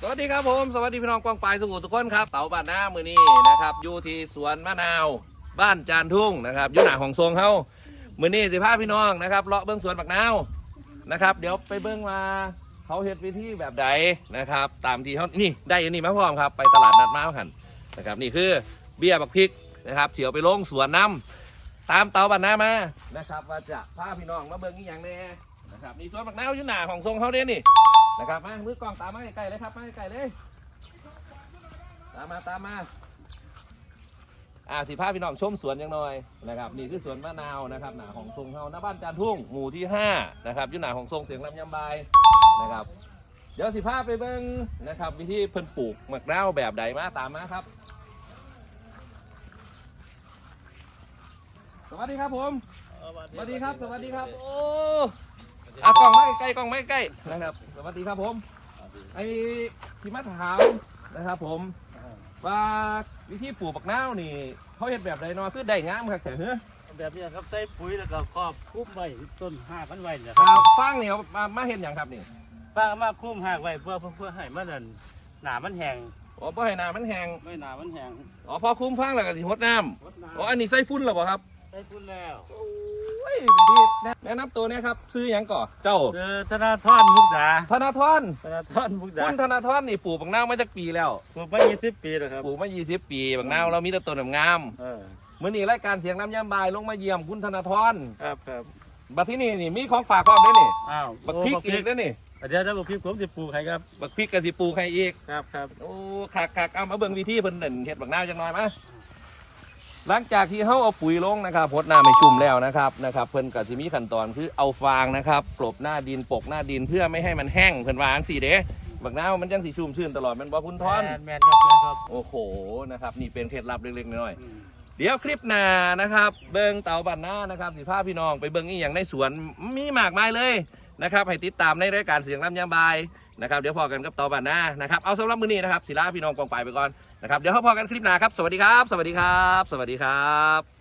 สวัสดีครับผม สวัสดีพี่น้องกองปลายสุขุมทุกคนครับเตาบ้านหน้ามือนี้นะครับอยู่ที่สวนมะนาว บ้านจานทุ่งนะครับอยู่หน้าของทรงเฮามือนี้สิพาพี่น้องนะครับเลาะเบื้องสวนบักนาวนะครับ เดี๋ยวไปเบื้องมาเขาเฮ็ดวิธีแบบใดนะครับ ตามที่เขานี่ได้อันนี้มาพร้อมครับ ไปตลาดนัดมาหันนะครับนี่คือเบี้ยบักพริกนะครับเฉียวไปลงสวนน้ำตามเตาบ้านหน้ามานะครับ ว่าจะพาพี่น้องมาเบื้องนี้อย่างแน่ นะครับนี่สวนบักนาวอยู่หน้าของทรงเขาเด้นี่นะครับมามือกล้องตามมาใกล้ๆเลยครับมาใกล้ๆเลย ตามมาตามมาอ่าสิพาพี่น้องชมสวนยังหน่อยนะครับนี่คือสวนมะนาวนะครับหนาของทรงเฮาหน้าบ้านจานทุ่งหมู่ที่ห้านะครับอยู่หนาของทรงเสียงลำยำบายนะครับ เดี๋ยวสิพาไปเบิ้งนะครับวิธีเพิ่นปลูกมะนาวแบบใดมาตามมาครับ สวัสดีครับผมสวัสดีครับสวัสดีครับ โอ้ อะกล้องไม่ใกล้กล้องไม่ใกล้นะครับสวัสดีครับผม ไอ้ที่มาถามนะครับผม ว่าวิธีปลูกบักนาวนี่เขาเห็นแบบใดเนาะคือได้งามครับแต่เฮ้อแบบนี้ครับใส่ปุ๋ยแล้วก็ครอบคลุ้มไว้ต้นห้าพันไว้เนี่ยอ่าฟังเนี่ยมามาเห็นอย่างครับนี่ป้ามาคลุ้มหากไว้เพื่อเพื่อให้มันนั่นหนามันแห้งอ๋อบ่ให้น้ำมันแห้งไม่หนามันแห้งอ๋อพอคุ้มฟังแล้วก็สิหดน้รดำอ๋ออันนี้ใส่ฟุ้นหรอเปล่าครับใส่ปุ๋ยแล้วโอ้ ยวิธีแนะนำตัวเนี่ยครับ ซื้อหยังก่อเจ้า เจอธนาทรมุกดาธนาธรธนาทรมุกดาคุณธนาธรนี่ปลูกบักนาวมาจากปีแล้วปลูกมา20ปีแล้วครับปลูกมา 20 ปีบักนาวเรามีแต่ต้นงามเออๆมื้อนี้รายการเสียงน้ำยำบายลงมาเยี่ยมคุณธนาธรครับครับบัดที่นี่นี่มีของฝากความด้วยนี่ อ้าวบักพริกอีกแล้วนี่ เดี๋ยวเดี๋ยวบักพริกผมจะปลูกให้ครับบักพริกกะสิปลูกให้อีก ครับครับโอ้คักคักเอามาเบิ่งวิธีเพิ่นเด่นเฮ็ดบักนาวจังหน่อยมา หลังจากที่เฮาเอาปุ๋ยลงนะครับพดน้ำไม่ชุ่มแล้วนะครับนะครับ เพิ่นก็สิมีขั้นตอนคือเอาฟางนะครับกลบหน้าดินปกหน้าดินเพื่อไม่ให้มันแห้งเพิ่นวาจั่งสิเด้บักนาวมันจังสิชุ่มชื้นตลอดแมันบ่คุณทอนแมนแมนครับแมนครับโอ้โหนะครับนี่เป็นเคล็ดลับเล็กๆน้อยๆอืมเดี๋ยวคลิปหน้านะครับ เบิงเต่าบันหน้านะครับสิพาพี่น้องไปเบิงอีกอย่างในสวนมีมากมายเลยนะครับให้ติดตามในรายการเสียงลำยำบาย นะครับเดี๋ยวพอกันกับต่อบันหน้านะครับเอาสำหรับมื้อนี้นะครับศิลาพี่น้องกองไปไปก่อนนะครับเดี๋ยวเขาพอกันคลิปหน้าครับสวัสดีครับ สวัสดีครับ สวัสดีครับ